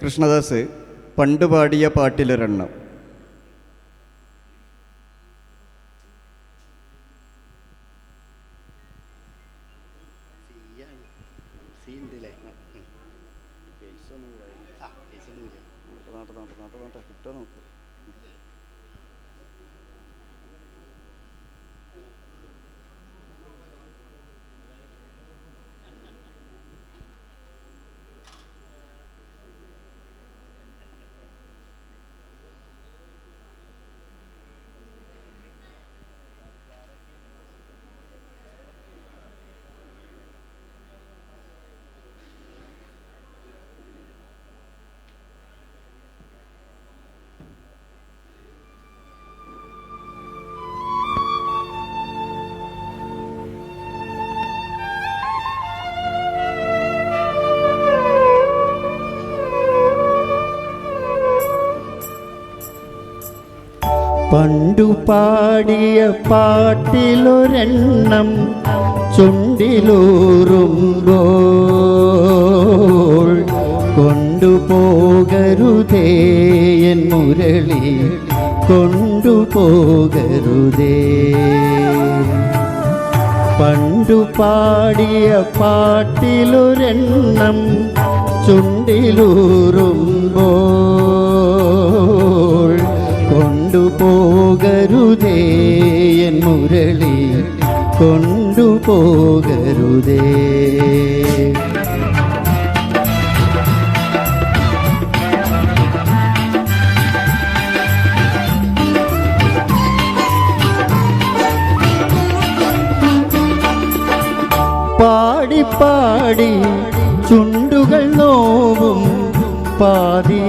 കൃഷ്ണദാസ് പണ്ട് പാടിയ പാട്ടിലൊരെണ്ണം. പണ്ടു പാടിയ പാട്ടിലൊരെണ്ണം ചുണ്ടിലൂറുമ്പോൾ കൊണ്ടുപോകരുതേ എൻ മുരളി കൊണ്ടുപോകരുതേ പണ്ടു പാടിയ പാട്ടിലൊരെണ്ണം ചുണ്ടിലൂറുമ്പോൾ മുരളി കൊണ്ടുപോകരുതേ. പാടി പാടി ചുണ്ടുകൾ നോവും പാതിരാപ്പൂങ്കുയിലുകൾ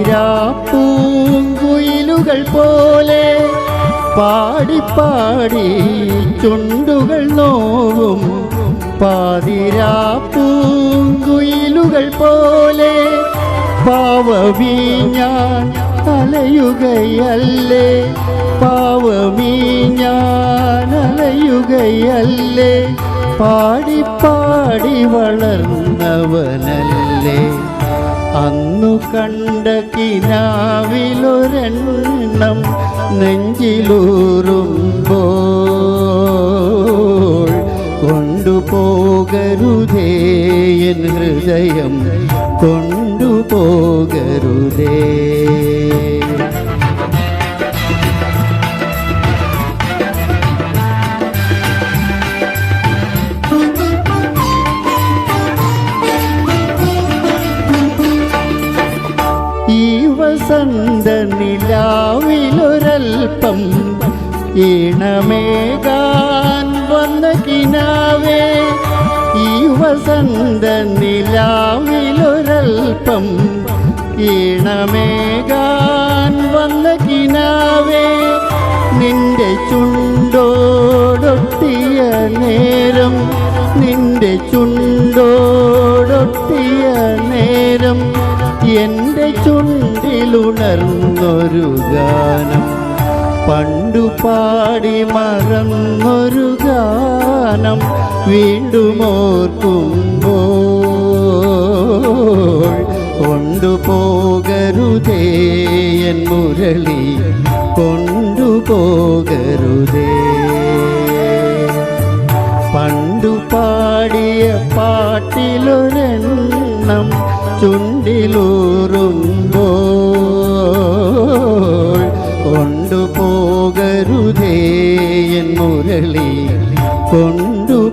പോലെ പാടി പാടി ചുണ്ടുകൾ നോവും പാതിരാപ്പൂങ്കുയിലുകൾ പോലെ പാവമീ ഞാൻ അലയുകയല്ലേ? പാവമീ പാടി പാടി വളർന്നവനല്ലേ? അന്നു കണ്ട കിനാവിലൊരെണ്ണം നെഞ്ചിലൂറുമ്പോൾ കൊണ്ടുപോകരുതേ എൻ ഹൃദയം കൊണ്ടുപോകരുതേ. വസന്ത നിലാവിലൊരൽപ്പം ഈണമേകാൻ വന്ന കിനാവേ ഈ വസന്ത നിലാവിലൊരൽപ്പം ഈണമേകാൻ വന്ന കിനാവേ നിന്റെ ചുണ്ടോടൊട്ടിയ നേരം നിന്റെ ചുണ്ടോടൊട്ടിയ നേരം എന്റെ ചുണ്ടിലുണർന്നൊരു ഗാനം പണ്ടു പാടി മറന്നൊരു ഗാനം വീണ്ടും ഓർക്കുമ്പോൾ കൊണ്ടുപോകരുതേ എൻ മുരളി കൊണ്ടുപോകരുതേ പണ്ടു പാടിയ പാട്ടിലൊരെണ്ണം ചുണ്ടിലൂറുമ്പോൾ കൊണ്ടുപോകരുതേ മുരളി കൊണ്ടുപോകരുതേ